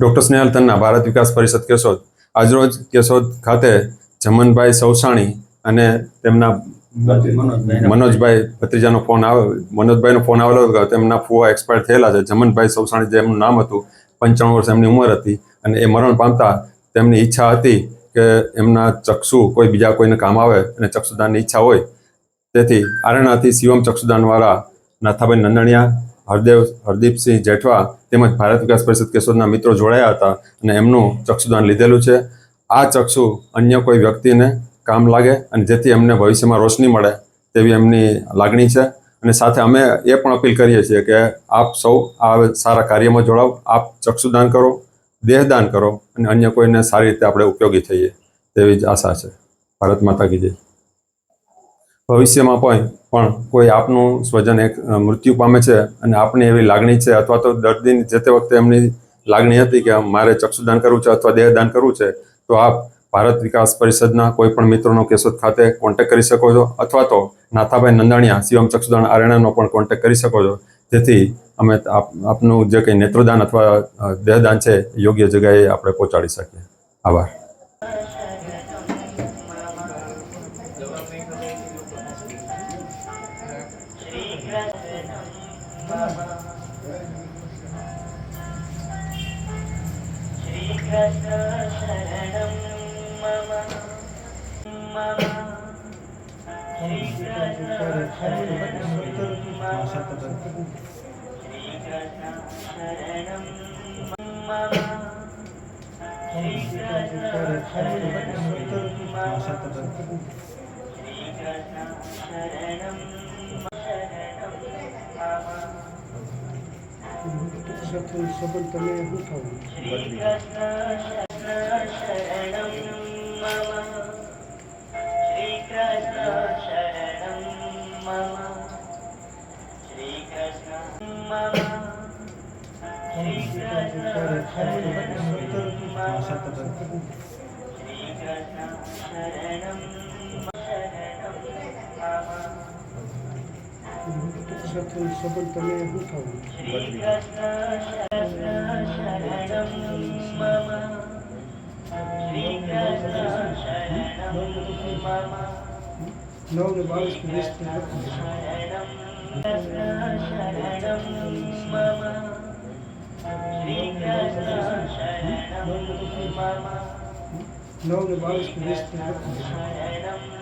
Doctor Snehal Tanna, Bharat Vikas Parishad Keshod. આજરોજ કેશોદ ખાતે જમનભાઈ સૌસાણી અને તેમના મનોજભાઈ ભત્રીજાનો ફોન આવે, મનોજભાઈનો ફોન આવેલો હતો તેમના ફુવા એક્સપાયર થયેલા છે. જમનભાઈ સૌસાણી જેમનું નામ હતું, પંચાણું વર્ષ એમની ઉંમર હતી અને એ મરણ પામતા તેમની ઈચ્છા હતી કે એમના ચક્ષુ કોઈ બીજા કોઈને કામ આવે અને ચક્ષુદાનની ઈચ્છા હોય. તેથી આરણાથી શિવમ ચક્ષુદાનવાળા નાથાભાઈ નંદણિયા હરદેવ, હરદીપસિંહ જેઠવા તેમજ ભારત વિકાસ પરિષદ કેશોદના મિત્રો જોડાયા હતા અને એમનું ચક્ષુદાન લીધેલું છે. આ ચક્ષુ અન્ય કોઈ વ્યક્તિને કામ લાગે અને જેથી એમને ભવિષ્યમાં રોશની મળે તેવી એમની લાગણી છે. અને સાથે અમે એ પણ અપીલ કરીએ છીએ કે આપ સૌ આ સારા કાર્યમાં જોડાઓ, આપ ચક્ષુદાન કરો, દેહદાન કરો અને અન્ય કોઈને સારી રીતે આપણે ઉપયોગી થઈએ તેવી જ આશા છે. ભારત માતા કી જય. ભવિષ્યમાં પણ પણ કોઈ આપનું સ્વજન એક મૃત્યુ પામે છે અને આપની એવી લાગણી છે અથવા તો દર્દીની જે તે વખતે એમની લાગણી હતી કે મારે ચક્ષુદાન કરવું છે અથવા દેહદાન કરવું છે, તો આપ ભારત વિકાસ પરિષદના કોઈ પણ મિત્રોનો કેશોદ ખાતે કોન્ટેક્ટ કરી શકો છો અથવા તો નાથાભાઈ નંદાણીયા, શિવમ ચક્ષુદાન આરણાનો પણ કોન્ટેક્ટ કરી શકો છો. જેથી અમે આપ, આપનું જે કંઈ નેત્રદાન અથવા દેહદાન છે યોગ્ય જગ્યાએ આપણે પહોંચાડી શકીએ. આભાર. श्रीकृष्ण शरणं मम मम श्रीकृष्ण शरणं मम श्रीकृष्ण शरणं मम श्रीकृष्ण عشرة سبلتني هوتهم Thank you. सबलपणे नव ने बारिश के बीच नौ ने बारिश के बीच